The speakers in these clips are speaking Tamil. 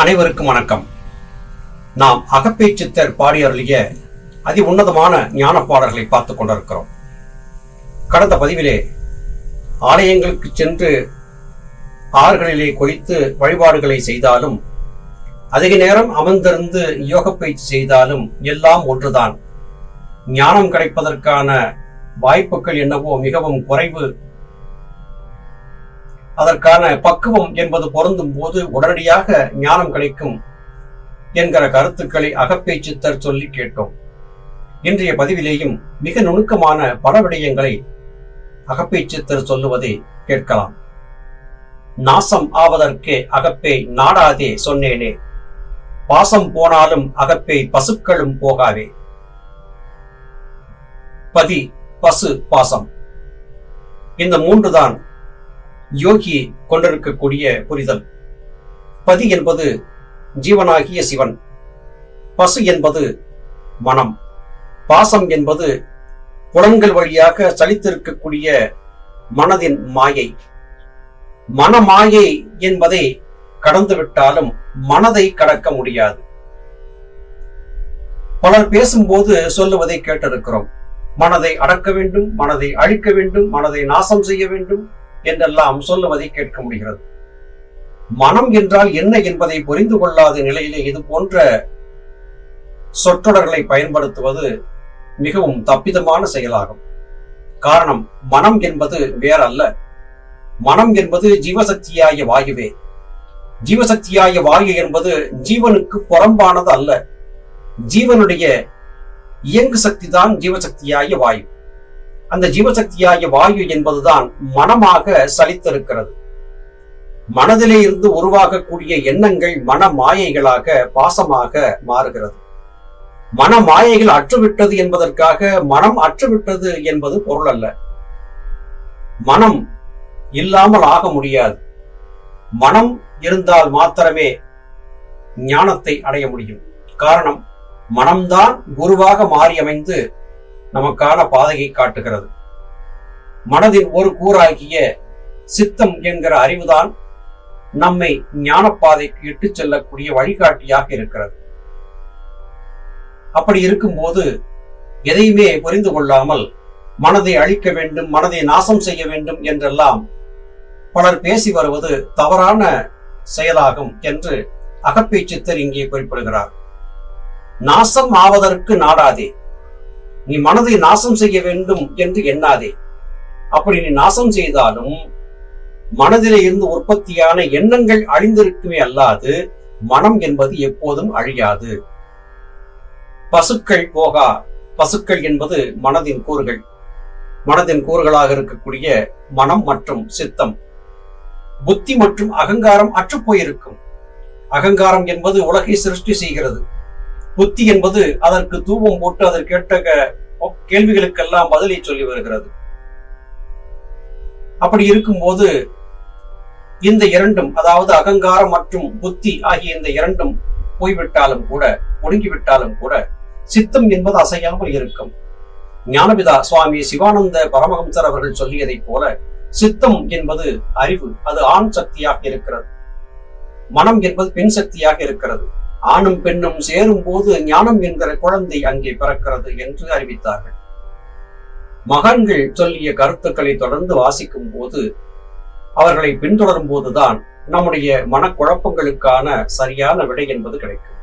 அனைவருக்கும் வணக்கம். நாம் அகப்பேச்சித்தர் பாடியருளிய அதி உன்னதமான ஞான பாடல்களை பார்த்து கொண்டிருக்கிறோம். கடந்த பதிவிலே ஆலயங்களுக்கு சென்று ஆறுகளிலே குளித்து வழிபாடுகளை செய்தாலும் அதிக நேரம் அமர்ந்திருந்து யோக பயிற்சி செய்தாலும் எல்லாம் ஒன்றுதான். ஞானம் கிடைப்பதற்கான வாய்ப்புகள் என்னவோ மிகவும் குறைவு. அதற்கான பக்குவம் என்பது பொருந்தும் போது உடனடியாக ஞானம் கிடைக்கும் என்கிற கருத்துக்களை அகப்பேச்சித்தர் சொல்லி கேட்டோம். இன்றைய பதிவிலேயும் மிக நுணுக்கமான பல விடயங்களை அகப்பேச்சித்தர் சொல்லுவதை கேட்கலாம். நாசம் ஆவதற்கே அகப்பே நாடாதே சொன்னேனே. பாசம் போனாலும் அகப்பே பசுக்களும் போகாவே பதி பசு பாசம். இந்த மூன்றுதான் யோகி கொண்டிருக்கக்கூடிய புரிதல். பதி என்பது ஜீவனாகிய சிவன். பசு என்பது மனம். பாசம் என்பது புலன்கள் வழியாக சலித்திருக்கக்கூடிய மனதின் மாயை. மனமாயை என்பதை கடந்துவிட்டாலும் மனதை கடக்க முடியாது. பலர் பேசும்போது சொல்லுவதை கேட்டிருக்கிறோம். மனதை அடக்க வேண்டும் மனதை அழிக்க வேண்டும் மனதை நாசம் செய்ய வேண்டும். என்றெல்லாம் சொல்லுவதை கேட்க முடிகிறது. மனம் என்றால் என்ன என்பதை புரிந்து கொள்ளாத நிலையிலே இது போன்ற சொற்றொடர்களை பயன்படுத்துவது மிகவும் தப்பிதமான செயலாகும். காரணம் மனம் என்பது வேறல்ல. மனம் என்பது ஜீவசக்தியாய வாயுவே. ஜீவசக்தியாய வாயு என்பது ஜீவனுக்கு புறம்பானது அல்ல ஜீவனுடைய இயங்கு சக்தி தான் ஜீவசக்தியாய வாயு. அந்த ஜீவசக்தியாகிய வாயு என்பதுதான் மனமாக சலித்திருக்கிறது. மனதிலே இருந்து உருவாகக்கூடிய எண்ணங்கள் மன மாயைகளாக பாசமாக மாறுகிறது. மன மாயைகள் அற்றுவிட்டது என்பதற்காக மனம் அற்றுவிட்டது என்பது பொருள் அல்ல மனம் இல்லாமல் ஆக முடியாது. மனம் இருந்தால் மாத்திரமே ஞானத்தை அடைய முடியும். காரணம் மனம்தான் குருவாக மாறி அமைந்து நமக்கான பாதையை காட்டுகிறது. மனதின் ஒரு கூறாகிய சித்தம் என்கிற அறிவுதான் நம்மை ஞானப்பாதைக்கு இட்டு செல்லக்கூடிய வழிகாட்டியாக இருக்கிறது. அப்படி இருக்கும்போது எதையுமே புரிந்து கொள்ளாமல் மனதை அழிக்க வேண்டும் மனதை நாசம் செய்ய வேண்டும் என்றெல்லாம் பலர் பேசி வருவது தவறான செயலாகும் என்று அகப்பேச்சித்தர் இங்கே குறிப்பிடுகிறார். நாசம் ஆவதற்கு நாடாதே. நீ மனதை நாசம் செய்ய வேண்டும் என்று எண்ணாதே. அப்படி நீ நாசம் செய்தாலும் மனதிலே இருந்து உற்பத்தியான எண்ணங்கள் அழிந்திருக்குமே அல்லாது மனம் என்பது எப்போதும் அழியாது. பசுக்கள் போகா பசுக்கள் என்பது மனதின் கூறுகள். மனதின் கூறுகளாக இருக்கக்கூடிய மனம் மற்றும் சித்தம். புத்தி மற்றும் அகங்காரம் அற்றுப்போயிருக்கும். அகங்காரம் என்பது உலகை சிருஷ்டி செய்கிறது. புத்தி என்பது அதற்கு தூபம் போட்டு அதற்கேற்ற கேள்விகளுக்கெல்லாம் பதிலை சொல்லி வருகிறது. அப்படி இருக்கும்போது இந்த இரண்டும் அதாவது அகங்காரம் மற்றும் புத்தி ஆகிய இந்த இரண்டும் போய்விட்டாலும் கூட ஒடுங்கிவிட்டாலும் கூட சித்தம் என்பது அசையாமல் இருக்கும். ஞானபிதா சுவாமி சிவானந்த பரமஹம்சர் அவர்கள் சொல்லியதைப் போல சித்தம் என்பது அறிவு அது ஆண் சக்தியாக இருக்கிறது. மனம் என்பது பெண் சக்தியாக இருக்கிறது. ஆணும் பெண்ணும் சேரும் போது ஞானம் என்கிற குழந்தை அங்கே பிறக்கிறது என்று அறிவித்தார்கள். மகான்கள் சொல்லிய கருத்துக்களை தொடர்ந்து வாசிக்கும் போது அவர்களை பின்தொடரும் போதுதான் நம்முடைய மனக்குழப்பங்களுக்கான சரியான விடை என்பது கிடைக்கும்.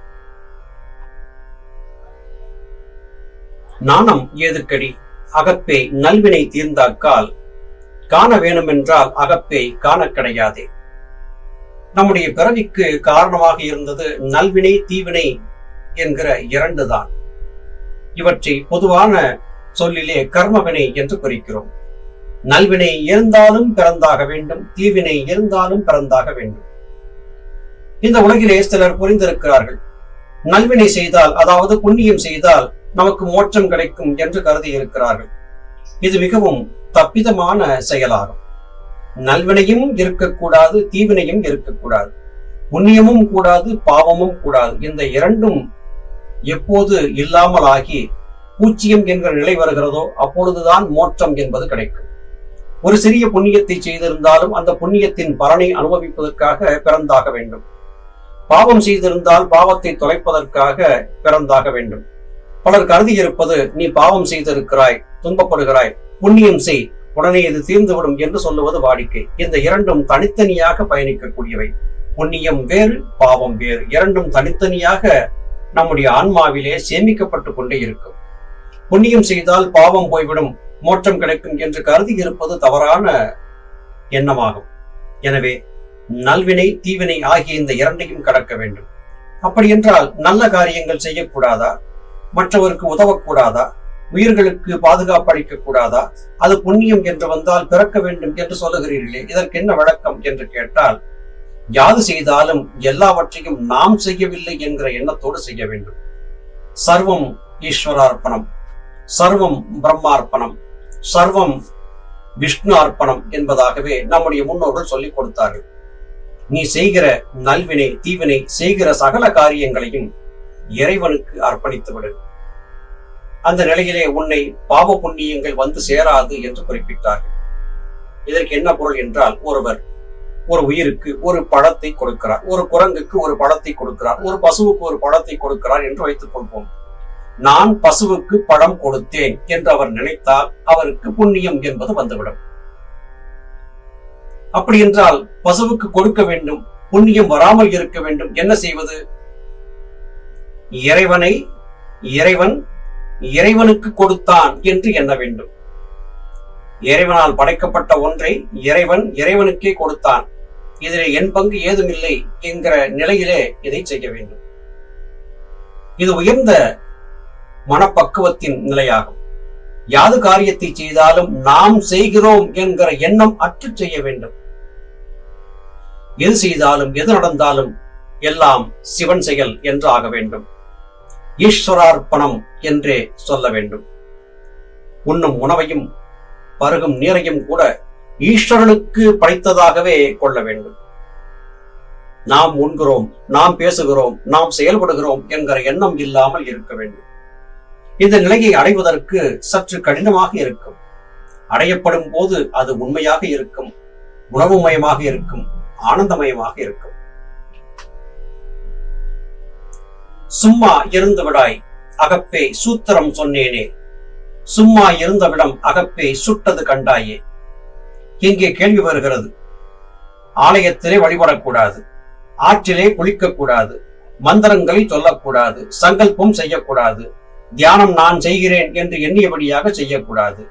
நாணம் ஏதுக்கடி? அகப்பே நல்வினை தீர்ந்தாக்கால் காண வேணுமென்றால் அகப்பே காண கிடையாதே. நம்முடைய பிறவிக்கு காரணமாக இருந்தது நல்வினை தீவினை என்கிற இரண்டு தான் இவற்றை பொதுவான சொல்லிலே கர்மவினை என்று குறிக்கிறோம். நல்வினை இருந்தாலும் பிறந்தாக வேண்டும் தீவினை இருந்தாலும் பிறந்தாக வேண்டும். இந்த உலகிலே சிலர் புரிந்திருக்கிறார்கள். நல்வினை செய்தால் அதாவது புண்ணியம் செய்தால் நமக்கு மோட்சம் கிடைக்கும் என்று கருதி இருக்கிறார்கள். இது மிகவும் தப்பிதமான செயலாகும். நல்வினையும் இருக்கக்கூடாது தீவினையும் இருக்கக்கூடாது. புண்ணியமும் கூடாது பாவமும் கூடாது. இந்த இரண்டும் எப்போது இல்லாமல் ஆகி பூச்சியம் என்கிற நிலை வருகிறதோ அப்பொழுதுதான் மோட்சம் என்பது கிடைக்கும். ஒரு சிறிய புண்ணியத்தை செய்திருந்தாலும் அந்த புண்ணியத்தின் பலனை அனுபவிப்பதற்காக பிறந்தாக வேண்டும். பாவம் செய்திருந்தால் பாவத்தை தொலைப்பதற்காக பிறந்தாக வேண்டும். பலர் கருதி இருப்பது நீ பாவம் செய்திருக்கிறாய் துன்பப்படுகிறாய் புண்ணியம் செய் உடனே இது தீர்ந்துவிடும் என்று சொல்லுவது வாடிக்கை. இந்த இரண்டும் தனித்தனியாக பயணிக்கக்கூடியவை. புண்ணியம் வேறு பாவம் வேறு. இரண்டும் தனித்தனியாக நம்முடைய ஆன்மாவிலே சேமிக்கப்பட்டு கொண்டே இருக்கும். புண்ணியம் செய்தால் பாவம் போய்விடும் மோட்சம் கிடைக்கும் என்று கருதி இருப்பது தவறான எண்ணமாகும். எனவே நல்வினை தீவினை ஆகிய இந்த இரண்டையும் கடக்க வேண்டும். அப்படி என்றால் நல்ல காரியங்கள் செய்யக்கூடாதா? மற்றவருக்கு உதவக்கூடாதா? உயிர்களுக்கு பாதுகாப்பு அளிக்க கூடாதா? அது புண்ணியம் என்று வந்தால் பிறக்க வேண்டும் என்று சொல்லுகிறீர்களே இதற்கு என்ன விளக்கம் என்று கேட்டால் யாது செய்தாலும் எல்லாவற்றையும் நாம் செய்யவில்லை என்கிற எண்ணத்தோடு செய்ய வேண்டும். சர்வம் ஈஸ்வரார்ப்பணம் சர்வம் பிரம்மார்ப்பணம் சர்வம் விஷ்ணு அர்ப்பணம் என்பதாகவே நம்முடைய முன்னோர்கள் சொல்லிக் கொடுத்தார்கள். நீ செய்கிற நல்வினை தீவினை செய்கிற சகல காரியங்களையும் இறைவனுக்கு அர்ப்பணித்து விடு அந்த நிலையிலே உன்னை பாவ புண்ணியங்கள் வந்து சேராது என்று குறிப்பிட்டார்கள். இதற்கு என்ன பொருள் என்றால் ஒருவர் ஒரு உயிருக்கு ஒரு பழத்தை கொடுக்கிறார் ஒரு குரங்குக்கு ஒரு பழத்தை கொடுக்கிறார் ஒரு பசுவுக்கு ஒரு பழத்தை கொடுக்கிறார் என்று வைத்துக் கொள்வோம். நான் பசுவுக்கு பழம் கொடுத்தேன் என்று அவர் நினைத்தால் அவருக்கு புண்ணியம் என்பது வந்துவிடும். அப்படி என்றால் பசுவுக்கு கொடுக்க வேண்டும் புண்ணியம் வராமல் இருக்க வேண்டும் என்ன செய்வது? இறைவனை இறைவன் இறைவனுக்கு கொடுத்தான் என்று எண்ண வேண்டும். இறைவனால் படைக்கப்பட்ட ஒன்றை இறைவன் இறைவனுக்கே கொடுத்தான். இதில் என் பங்கு ஏதுமில்லை என்கிற நிலையிலே இதை செய்ய வேண்டும். இது உயர்ந்த மனப்பக்குவத்தின் நிலையாகும். யாது காரியத்தை செய்தாலும் நாம் செய்கிறோம் என்கிற எண்ணம் அற்று செய்ய வேண்டும். எது செய்தாலும் எது நடந்தாலும் எல்லாம் சிவன் செயல் என்று ஆக வேண்டும். ஈஸ்வரார்ப்பணம் என்றே சொல்ல வேண்டும். உண்ணும் உணவையும் பருகும் நீரையும் கூட ஈஸ்வரனுக்கு படைத்ததாகவே கொள்ள வேண்டும். நாம் உண்கிறோம் நாம் பேசுகிறோம் நாம் செயல்படுகிறோம் என்கிற எண்ணம் இல்லாமல் இருக்க வேண்டும். இந்த நிலையை அடைவதற்கு சற்று கடினமாக இருக்கும். அடையப்படும் போது அது உண்மையாக இருக்கும் உணவுமயமாக இருக்கும் ஆனந்தமயமாக இருக்கும். சும்மா இருந்து விடாய் அகப்பே சூத்திரம் சொன்னேனே. சும்மா இருந்தவிடம் அகப்பே சுட்டது கண்டாயே. இங்கே கேள்வி வருகிறது. ஆலயத்திலே வழிபடக்கூடாது. ஆற்றிலே குளிக்கக்கூடாது. மந்திரங்களை சொல்லக்கூடாது. சங்கல்பம் செய்யக்கூடாது. தியானம் நான் செய்கிறேன் என்று எண்ணியபடியாக செய்யக்கூடாது.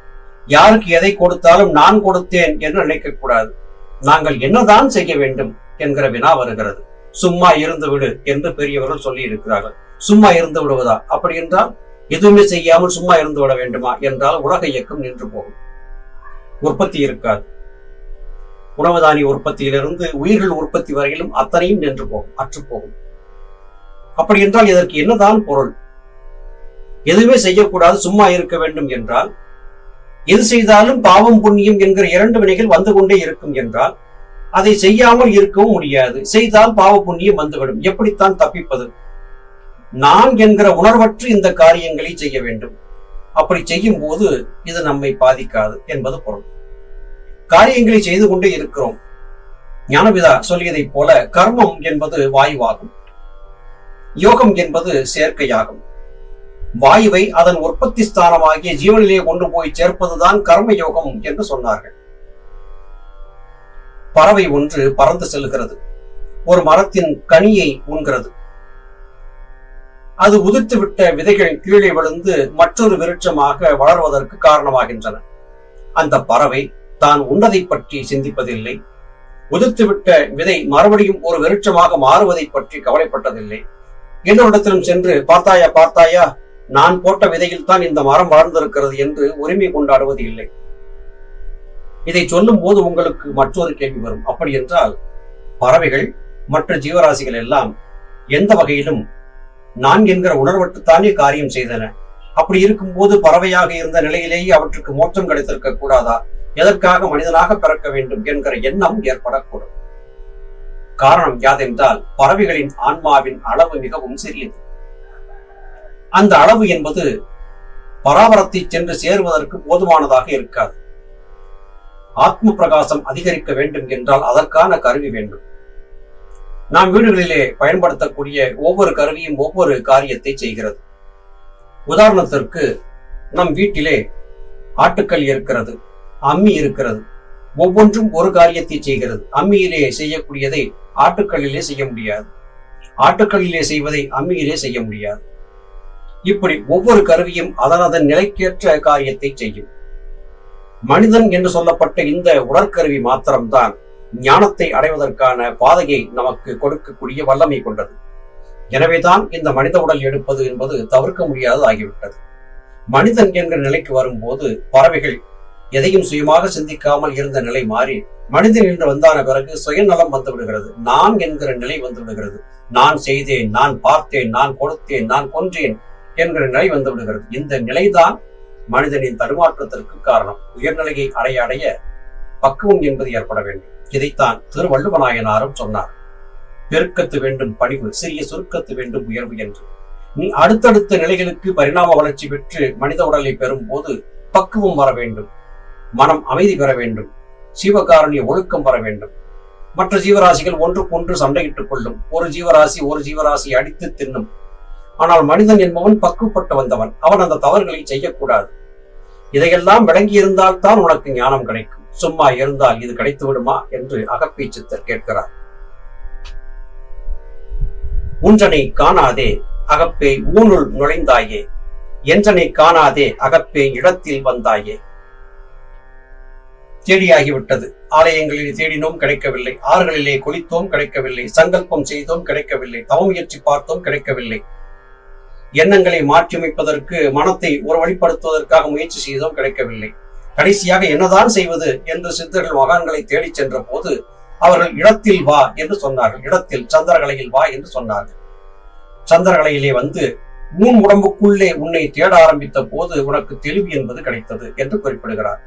யாருக்கு எதை கொடுத்தாலும் நான் கொடுத்தேன் என்று நினைக்கக்கூடாது. நாங்கள் என்னதான் செய்ய வேண்டும் என்கிற வினா வருகிறது. சும்மா இருந்து விடு என்று பெரியவர்கள் சொல்லி இருக்கிறார்கள். சும்மா இருந்து விடுவதா? அப்படி என்றால் எதுவுமே செய்யாமல் சும்மா இருந்து விட வேண்டுமா? என்றால் உலக இயக்கம் நின்று போகும். உற்பத்தி இருக்காது. உணவுதானிய உற்பத்தியிலிருந்து உயிர்கள் உற்பத்தி வரையிலும் அத்தனையும் நின்று போகும் அற்று போகும். அப்படி என்றால் இதற்கு என்னதான் பொருள்? எதுவுமே செய்யக்கூடாது சும்மா இருக்க வேண்டும் என்றால் எது செய்தாலும் பாவம் புண்ணியம் என்கிற இரண்டு வினைகள் வந்து கொண்டே இருக்கும் என்றால் அதை செய்யாமல் இருக்கவும் முடியாது. செய்தால் பாவ புண்ணியம் வந்துவிடும். எப்படித்தான் தப்பிப்பது? நான் என்கிற உணர்வற்று இந்த காரியங்களை செய்ய வேண்டும். அப்படி செய்யும் போது இது நம்மை பாதிக்காது என்பது பொருள். காரியங்களை செய்து கொண்டே இருக்கிறோம். ஞானவிதா சொல்லியதைப் போல கர்மம் என்பது வாயுவாகும். யோகம் என்பது சேர்க்கையாகும். வாயுவை அதன் உற்பத்தி ஸ்தானமாகிய ஜீவனிலே கொண்டு போய் சேர்ப்பதுதான் கர்ம யோகம் என்று சொன்னார்கள். பறவை ஒன்று பறந்து செல்கிறது. ஒரு மரத்தின் கனியை உண்கிறது அது உதிர்த்துவிட்ட விதைகள் கீழே விழுந்து மற்றொரு விருட்சமாக வளர்வதற்கு காரணமாகின்றன. அந்த பறவை தான் உண்டதை பற்றி சிந்திப்பதில்லை. உதிர்த்துவிட்ட விதை மறுபடியும் ஒரு விருட்சமாக மாறுவதை பற்றி கவலைப்பட்டதில்லை. இன்னொருடத்திலும் சென்று பார்த்தாயா பார்த்தாயா நான் போட்ட விதையில் தான் இந்த மரம் வளர்ந்திருக்கிறது என்று உரிமை கொண்டாடுவது இல்லை. இதை சொல்லும் போது உங்களுக்கு மற்றொரு கேள்வி வரும். அப்படி என்றால் பறவைகள் மற்ற ஜீவராசிகள் எல்லாம் எந்த வகையிலும் நான் என்கிற உணர்வட்டுத்தானே காரியம் செய்தன. அப்படி இருக்கும்போது பறவையாக இருந்த நிலையிலேயே அவற்றுக்கு மோட்சம் கிடைத்திருக்க கூடாதா? எதற்காக மனிதனாக பிறக்க வேண்டும் என்கிற எண்ணம் ஏற்படக்கூடும். காரணம் யாதென்றால் பறவைகளின் ஆன்மாவின் அளவு மிகவும் சிறியது. அந்த அளவு என்பது பராபரத்தை சென்று சேருவதற்கு போதுமானதாக இருக்காது. ஆத்ம பிரகாசம் அதிகரிக்க வேண்டும் என்றால் அதற்கான கருவி வேண்டும். நாம் வீடுகளிலே பயன்படுத்தக்கூடிய ஒவ்வொரு கருவியும் ஒவ்வொரு காரியத்தை செய்கிறது. உதாரணத்திற்கு நம் வீட்டிலே ஆட்டுக்கல் இருக்கிறது அம்மி இருக்கிறது ஒவ்வொன்றும் ஒரு காரியத்தை செய்கிறது. அம்மியிலே செய்யக்கூடியதை ஆட்டுக்கல்லிலே செய்ய முடியாது. ஆட்டுக்கல்லிலே செய்வதை அம்மியிலே செய்ய முடியாது. இப்படி ஒவ்வொரு கருவியும் அதன் அதன் நிலைக்கேற்ற காரியத்தை செய்யும். மனிதன் என்று சொல்லப்பட்ட இந்த உடற்கருவி மாத்திரம்தான் ஞானத்தை அடைவதற்கான பாதையை நமக்கு கொடுக்கக்கூடிய வல்லமை கொண்டது. எனவேதான் இந்த மனித உடல் எடுப்பது என்பது தவிர்க்க முடியாதது ஆகிவிட்டது. மனிதன் என்கிற நிலைக்கு வரும்போது பறவைகள் எதையும் சுயமாக சிந்திக்காமல் இருந்த நிலை மாறி மனிதன் என்று வந்தான பிறகு சுயநலம் வந்து விடுகிறது. நான் என்கிற நிலை வந்து விடுகிறது. நான் செய்தேன் நான் பார்த்தேன் நான் கொடுத்தேன் நான் கொன்றேன் என்கிற நிலை வந்து விடுகிறது. இந்த நிலைதான் மனிதனின் தடுமாற்றத்திற்கு காரணம் உயர்நிலையை அடைய அடைய பக்குவம் என்பது ஏற்பட வேண்டும். இதைத்தான் திருவள்ளுவநாயனாரும் சொன்னார். பெருக்கத்து வேண்டும் பணிவு சிறிய சுருக்கத்து வேண்டும் உயர்வு என்று. நீ அடுத்தடுத்த நிலைகளுக்கு பரிணாம வளர்ச்சி பெற்று மனித உடலை பெறும் போது பக்குவம் வர வேண்டும். மனம் அமைதி பெற வேண்டும். சீவகாரணிய ஒழுக்கம் வர வேண்டும். மற்ற ஜீவராசிகள் ஒன்றுக்கொன்று சண்டையிட்டுக் கொள்ளும். ஒரு ஜீவராசி ஒரு ஜீவராசி அடித்து தின்னும். ஆனால் மனிதன் என்பவன் பக்குவப்பட்டு வந்தவன். அவன் அந்த தவறுகளை செய்யக்கூடாது. இதையெல்லாம் விளங்கி இருந்தால் தான் உனக்கு ஞானம் கிடைக்கும். சும்மா இருந்தால் இது கிடைத்து விடுமா என்று அகப்பீச்சித்தர் கேட்கிறார். உன்றனை காணாதே அகப்பே ஊனுள் நுழைந்தாயே. என்றனை காணாதே அகப்பே இடத்தில் வந்தாயே. தேடியாகிவிட்டது. ஆலயங்களில் தேடினோம் கிடைக்கவில்லை. ஆறுகளிலே குளித்தோம் கிடைக்கவில்லை. சங்கல்பம் செய்தோம் கிடைக்கவில்லை. தவமுயற்சி பார்த்தோம் கிடைக்கவில்லை. எண்ணங்களை மாற்றியமைப்பதற்கு மனத்தை ஒரு வழிப்படுத்துவதற்காக முயற்சி செய்தோம் கிடைக்கவில்லை. கடைசியாக என்னதான் செய்வது என்று சித்தர்கள் மகான்களை தேடிச் சென்ற போது அவர்கள் இடத்தில் வா என்று சொன்னார்கள். இடத்தில் சந்திரகலையில் வா என்று சொன்னார்கள். சந்திரகலையிலே வந்து உன் உடம்புக்குள்ளே உன்னை தேட ஆரம்பித்த போது உனக்கு தெளிவு என்பது கிடைத்தது என்று குறிப்பிடுகிறார்.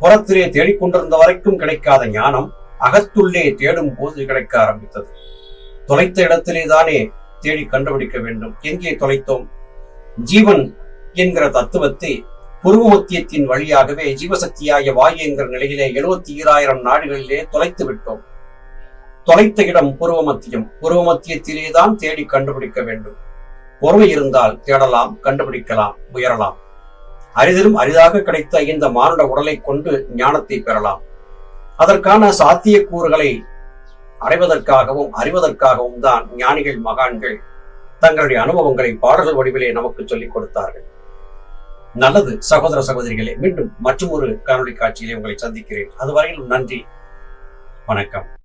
புறத்திலே தேடிக்கொண்டிருந்த வரைக்கும் கிடைக்காத ஞானம் அகத்துள்ளே தேடும் போது கிடைக்க ஆரம்பித்தது. தொலைத்த இடத்திலே தானே தேடி கண்டுபிடிக்க வேண்டும். எங்கே தொலைத்தோம்? ஜீவன் என்கிற தத்துவத்தை புருவமத்தியத்தின் வழியாகவே ஜீவசக்தியாகிய வாயு என்கிற நிலையிலே எழுபத்தி ஈராயிரம் நாடுகளிலே தொலைத்து விட்டோம். தொலைத்த இடம் புருவமத்தியம். புருவமத்தியத்திலே தான் தேடி கண்டுபிடிக்க வேண்டும். பொறுமை இருந்தால் தேடலாம் கண்டுபிடிக்கலாம் உயரலாம். அரிதிலும் அரிதாக கிடைத்த இந்த மானுட உடலை கொண்டு ஞானத்தை பெறலாம். அதற்கான சாத்திய கூறுகளை அடைவதற்காகவும் அறிவதற்காகவும் தான் ஞானிகள் மகான்கள் தங்களுடைய அனுபவங்களை பாடல்கள் வடிவிலே நமக்கு சொல்லிக் கொடுத்தார்கள். நல்லது சகோதர சகோதரிகளே மீண்டும் மற்றும் ஒரு காணொலி காட்சியிலே உங்களை சந்திக்கிறேன். அதுவரையிலும் நன்றி. வணக்கம்.